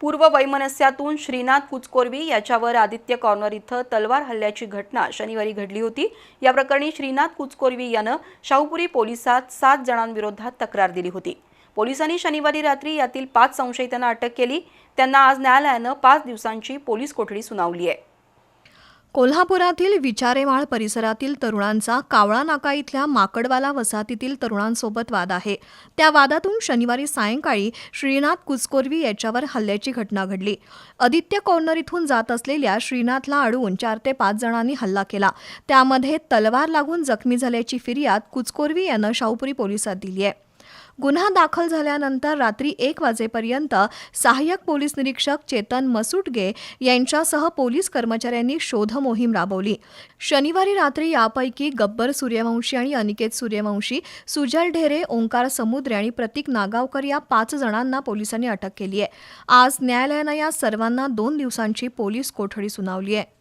पूर्व वैमनस्यातून श्रीनाथ कुचकोरवी याच्यावर आदित्य कॉर्नर इथं तलवार हल्ल्याची घटना शनिवारी घडली होती. या प्रकरणी श्रीनाथ कुचकोरवी यानं शाहूपुरी पोलिसात सात जणांविरोधात तक्रार दिली होती. पोलिसांनी शनिवारी रात्री यातील पाच संशयितांना अटक केली. त्यांना आज न्यायालयानं पाच दिवसांची पोलीस कोठडी सुनावली आहे. कोल्हापुरातील विचारेमाळ परिसरातील तरुणांचा कावळा नाका इथल्या माकडवाला वसाहतीतील तरुणांसोबत वाद आहे. त्या वादातून शनिवारी सायंकाळी श्रीनाथ कुचकोरवी याच्यावर हल्ल्याची घटना घडली. आदित्य कॉर्नर इथून जात असलेल्या श्रीनाथला अडवून चार ते पाच जणांनी हल्ला केला. त्यामध्ये तलवार लागून जखमी झाल्याची फिर्याद कुचकोरवी यानं शाहूपुरी पोलिसात दिली आहे. गुन्हा दाखल झाल्यानंतर रात्री एक वाजेपर्यंत सहाय्यक पोलीस निरीक्षक चेतन मसुटगे यांच्यासह पोलीस कर्मचाऱ्यांनी शोध मोहीम राबवली. शनिवारी रात्री यापैकी गब्बर सूर्यवंशी आणि अनिकेत सूर्यवंशी सुजल ढेरे ओंकार समुद्रे आणि प्रतीक नागावकर या पाच जणांना पोलिसांनी अटक केली आहे. आज न्यायालयानं या सर्वांना दोन दिवसांची पोलीस कोठडी सुनावली आहे.